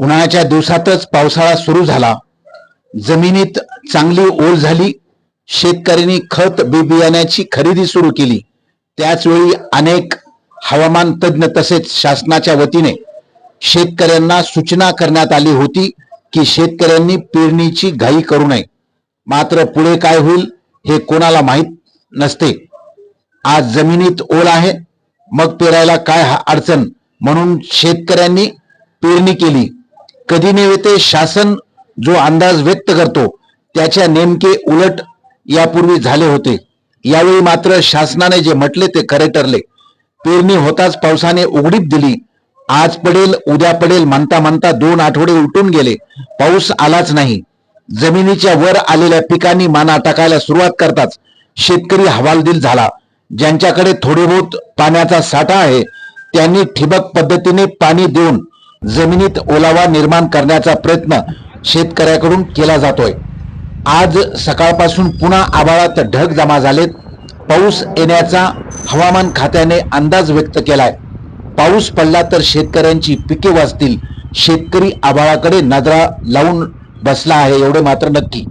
उन्हाळ्याच्या दिवसातच पावसाळा सुरू झाला. जमिनीत चांगली ओल झाली. शेतकऱ्यांनी खत बी बियाण्याची खरेदी सुरू केली. त्याचवेळी अनेक हवामान तज्ज्ञ तसेच शासनाच्या वतीने शेतकऱ्यांना सूचना करण्यात आली होती की शेतकऱ्यांनी पेरणीची घाई करू नये. मात्र पुढे काय होईल हे कोणाला माहीत नसते. आज जमिनीत ओल आहे. मग पेरायला काय हा अडचण? म्हणून शेतकऱ्यांनी पेरणी केली. कधी नव्हे ते शासन जो अंदाज व्यक्त करतो त्याच्या नेमके उलट यापूर्वी झाले होते. यावेळी मात्र शासनाने जे म्हटले ते खरे ठरले. पेरणी होताच पावसाने उघडीप दिली. आज पडेल उद्या पडेल म्हणता म्हणता दोन आठवडे उलटून गेले. पाऊस आलाच नाही. जमिनीच्या वर आलेल्या पिकांनी माना टाकायला सुरुवात करताच शेतकरी हवालदिल झाला. ज्यांच्याकडे थोडे बहुत पाण्याचा साठा आहे त्यांनी ठिबक पद्धतीने पाणी देऊन जमिनीत ओलावा निर्माण करण्याचा प्रयत्न शेतकऱ्याकडून केला जातोय. आज सकाळपासून पुन्हा आभाळात ढग जमा झालेत. पाऊस येण्याचा हवामान खात्याने अंदाज व्यक्त केलाय. पाऊस पडला तर शेतकऱ्यांची पिके वाचतील. शेतकरी आभाळाकडे नजरा लावून बसला आहे एवढे मात्र नक्की.